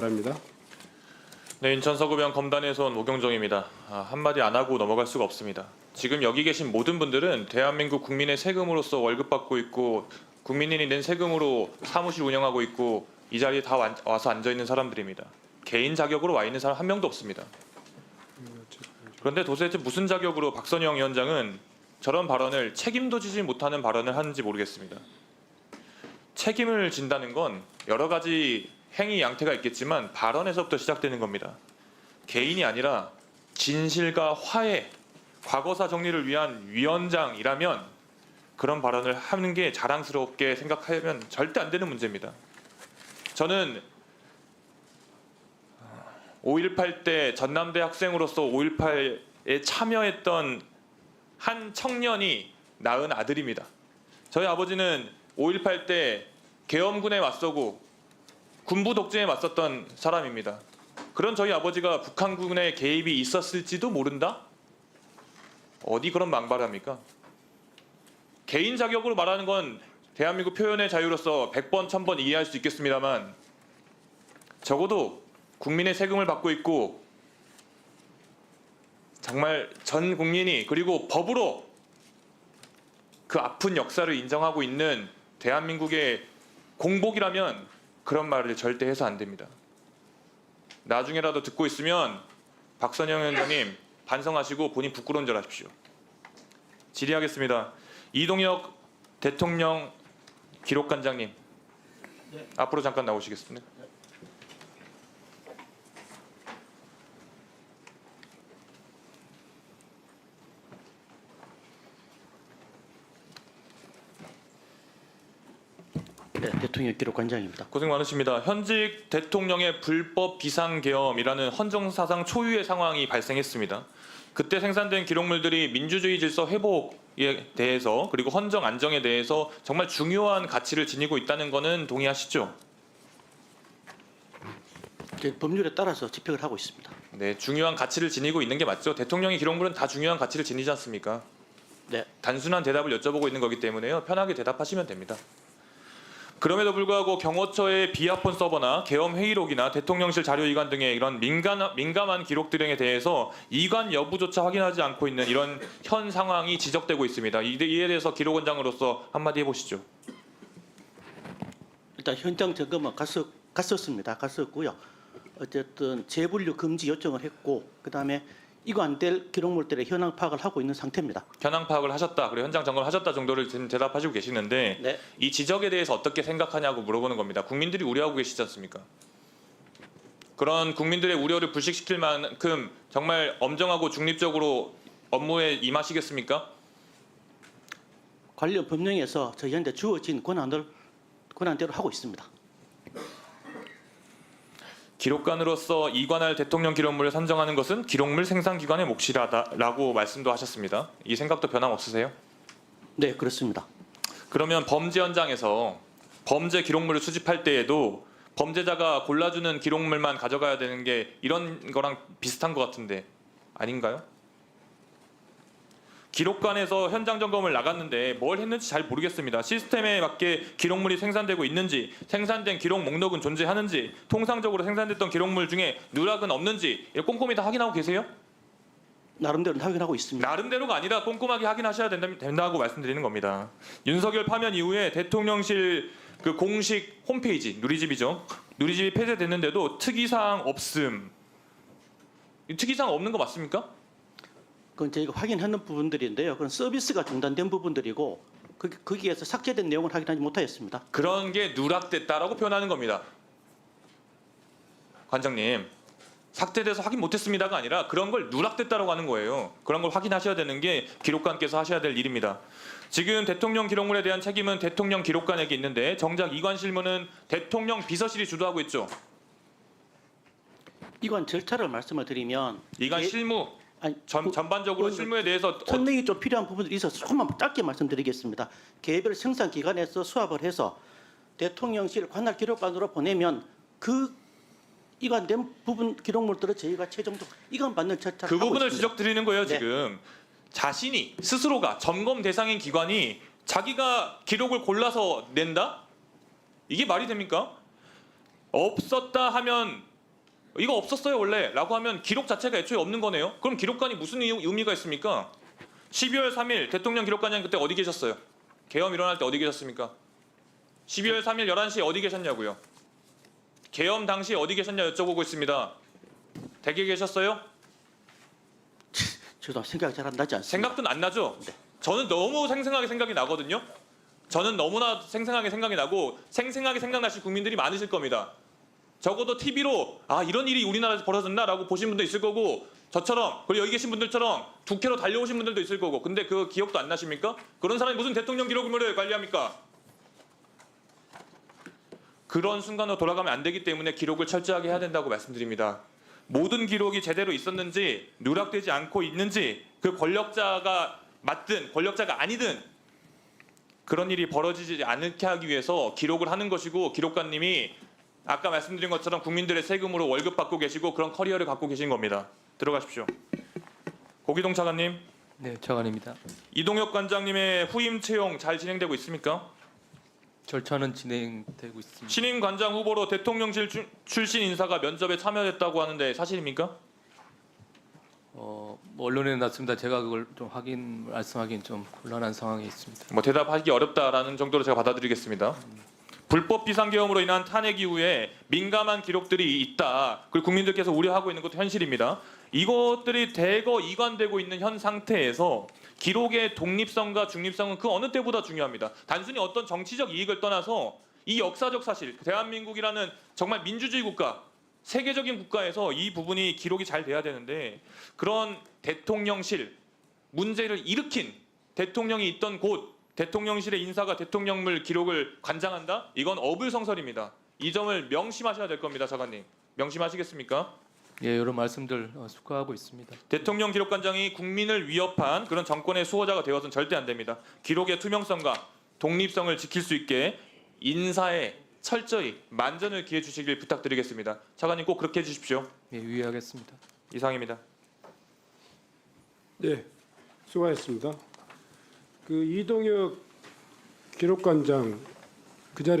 바랍니다. 네, 인천 서구병 검단에서 온 오경정입니다. 아, 한마디 안 하고 넘어갈 수가 없습니다. 지금 여기 계신 모든 분들은 대한민국 국민의 세금으로서 월급 받고 있고 국민이 낸 세금으로 사무실 운영하고 있고 이 자리에 다 완- 와서 앉아 있는 사람들입니다. 개인 자격으로 와 있는 사람 한 명도 없습니다. 그런데 도대체 무슨 자격으로 박선영 위원장은 저런 발언을 책임도 지지 못하는 발언을 하는지 모르겠습니다. 책임을 진다는 건 여러 가지 행위 양태가 있겠지만 발언에서부터 시작되는 겁니다. 개인이 아니라 진실과 화해, 과거사 정리를 위한 위원장이라면 그런 발언을 하는 게 자랑스럽게 생각하면 절대 안 되는 문제입니다. 저는 5.18 때 전남대 학생으로서 5.18에 참여했던 한 청년이 낳은 아들입니다. 저희 아버지는 5.18 때 계엄군에 맞서고 군부 독재에 맞섰던 사람입니다. 그런 저희 아버지가 북한군의 개입이 있었을지도 모른다? 어디 그런 망발합니까? 개인 자격으로 말하는 건 대한민국 표현의 자유로서 100번, 1000번 이해할 수 있겠습니다만 적어도 국민의 세금을 받고 있고 정말 전 국민이 그리고 법으로 그 아픈 역사를 인정하고 있는 대한민국의 공복이라면 그런 말을 절대 해서 안 됩니다. 나중에라도 듣고 있으면 박선영 위원장님 반성하시고 본인 부끄러운 줄 아십시오. 질의하겠습니다. 이동혁 대통령 기록관장님 앞으로 잠깐 나오시겠습니다. 네, 대통령 기록관장입니다. 고생 많으십니다. 현직 대통령의 불법 비상계엄이라는 헌정사상 초유의 상황이 발생했습니다. 그때 생산된 기록물들이 민주주의 질서 회복에 대해서 그리고 헌정 안정에 대해서 정말 중요한 가치를 지니고 있다는 것은 동의하시죠? 이제 법률에 따라서 집행을 하고 있습니다. 네, 중요한 가치를 지니고 있는 게 맞죠. 대통령의 기록물은 다 중요한 가치를 지니지 않습니까? 네, 단순한 대답을 여쭤보고 있는 거기 때문에요. 편하게 대답하시면 됩니다. 그럼에도 불구하고 경호처의 비아폰 서버나 계엄 회의록이나 대통령실 자료 이관 등의 이런 민감, 민감한 기록 등에 대해서 이관 여부조차 확인하지 않고 있는 이런 현 상황이 지적되고 있습니다. 이- 이에 대해서 기록원장으로서 한마디 해보시죠. 일단 현장 점검은 갔었, 갔었습니다. 갔었고요. 어쨌든 재분류 금지 요청을 했고 그다음에 이거 안 될 기록물들의 현황 파악을 하고 있는 상태입니다. 현황 파악을 하셨다, 그리고 현장 점검을 하셨다 정도를 지금 대답하시고 계시는데 네, 이 지적에 대해서 어떻게 생각하냐고 물어보는 겁니다. 국민들이 우려하고 계시지 않습니까? 그런 국민들의 우려를 불식시킬 만큼 정말 엄정하고 중립적으로 업무에 임하시겠습니까? 관련 법령에서 저희한테 주어진 권한을 권한대로 하고 있습니다. 기록관으로서 이관할 대통령 기록물을 선정하는 것은 기록물 생산 기관의 몫이라고 말씀도 하셨습니다. 이 생각도 변함없으세요? 네, 그렇습니다. 그러면 범죄 현장에서 범죄 기록물을 수집할 때에도 범죄자가 골라주는 기록물만 가져가야 되는 게 이런 거랑 비슷한 것 같은데 아닌가요? 기록관에서 현장 점검을 나갔는데 뭘 했는지 잘 모르겠습니다. 시스템에 맞게 기록물이 생산되고 있는지, 생산된 기록 목록은 존재하는지, 통상적으로 생산됐던 기록물 중에 누락은 없는지 꼼꼼히 다 확인하고 계세요? 나름대로 확인하고 있습니다. 나름대로가 아니라 꼼꼼하게 확인하셔야 된다, 된다고 말씀드리는 겁니다. 윤석열 파면 이후에 대통령실 그 공식 홈페이지 누리집이죠. 누리집이 폐쇄됐는데도 특이사항 없음. 이 특이사항 없는 거 맞습니까? 그건 저희가 확인하는 부분들인데요. 그건 서비스가 중단된 부분들이고 그, 거기에서 삭제된 내용을 확인하지 못하였습니다. 그런 게 누락됐다라고 표현하는 겁니다. 관장님, 삭제돼서 확인 못했습니다가 아니라 그런 걸 누락됐다라고 하는 거예요. 그런 걸 확인하셔야 되는 게 기록관께서 하셔야 될 일입니다. 지금 대통령 기록물에 대한 책임은 대통령 기록관에게 있는데 정작 이관 실무는 대통령 비서실이 주도하고 있죠. 이관 절차를 말씀을 드리면 이관 개- 실무 아니, 전, 그- 전반적으로 그- 실무에 대해서 어- 설명이 좀 필요한 부분들이 있어서 조금만 짧게 말씀드리겠습니다. 개별 생산 기관에서 수합을 해서 대통령실 관할 기록관으로 보내면 그 이관된 부분 기록물들을 저희가 최종적 이관 받는 절차를 그 부분을 있습니다. 지적드리는 거예요 네. 지금 자신이 스스로가 점검 대상인 기관이 자기가 기록을 골라서 낸다 이게 말이 됩니까 없었다 하면 이거 없었어요 원래라고 하면 기록 자체가 애초에 없는 거네요. 그럼 기록관이 무슨 의- 의미가 있습니까? 12월 3일 대통령 기록관장 그때 어디 계셨어요? 계엄 일어날 때 어디 계셨습니까? 12월 3일 11시에 어디 계셨냐고요? 계엄 당시 어디 계셨냐 여쭤보고 있습니다. 댁에 계셨어요? 저도 생각 잘 안 나지 않습니다. 생각도 안 나죠? 저는 너무 생생하게 생각이 나거든요. 저는 너무나 생생하게 생각이 나고 생생하게 생각나실 국민들이 많으실 겁니다. 적어도 TV로 아 이런 일이 우리나라에서 벌어졌나라고 보신 분도 있을 거고 저처럼 그리고 여기 계신 분들처럼 국회로 달려오신 분들도 있을 거고 근데 그 기억도 안 나십니까? 그런 사람이 무슨 대통령 기록물을 관리합니까? 그런 순간으로 돌아가면 안 되기 때문에 기록을 철저하게 해야 된다고 말씀드립니다. 모든 기록이 제대로 있었는지 누락되지 않고 있는지 그 권력자가 맞든 권력자가 아니든 그런 일이 벌어지지 않게 하기 위해서 기록을 하는 것이고 기록관님이 아까 말씀드린 것처럼 국민들의 세금으로 월급 받고 계시고 그런 커리어를 갖고 계신 겁니다. 들어가십시오. 고기동 차관님, 네, 차관입니다. 이동혁 관장님의 후임 채용 잘 진행되고 있습니까? 절차는 진행되고 있습니다. 신임 관장 후보로 대통령실 출- 출신 인사가 면접에 참여했다고 하는데 사실입니까? 어, 뭐 언론에 났습니다. 제가 그걸 좀 확인 말씀하기는 좀 곤란한 상황에 있습니다. 뭐 대답하기 어렵다라는 정도로 제가 받아들이겠습니다. 불법 비상계엄으로 인한 탄핵 이후에 민감한 기록들이 있다. 그리고 국민들께서 우려하고 있는 것도 현실입니다. 이것들이 대거 이관되고 있는 현 상태에서 기록의 독립성과 중립성은 그 어느 때보다 중요합니다. 단순히 어떤 정치적 이익을 떠나서 이 역사적 사실, 대한민국이라는 정말 민주주의 국가, 세계적인 국가에서 이 부분이 기록이 잘 돼야 되는데 그런 대통령실 문제를 일으킨 대통령이 있던 곳 대통령실의 인사가 대통령물 기록을 관장한다? 이건 어불성설입니다. 이 점을 명심하셔야 될 겁니다, 차관님. 명심하시겠습니까? 예, 여러 말씀들 어, 숙고하고 있습니다. 대통령 기록관장이 국민을 위협한 그런 정권의 수호자가 되어서는 절대 안 됩니다. 기록의 투명성과 독립성을 지킬 수 있게 인사에 철저히 만전을 기해 주시길 부탁드리겠습니다. 차관님 꼭 그렇게 해주십시오. 예, 유의하겠습니다. 이상입니다. 네, 수고하셨습니다. 그 이동혁 기록관장 그 자리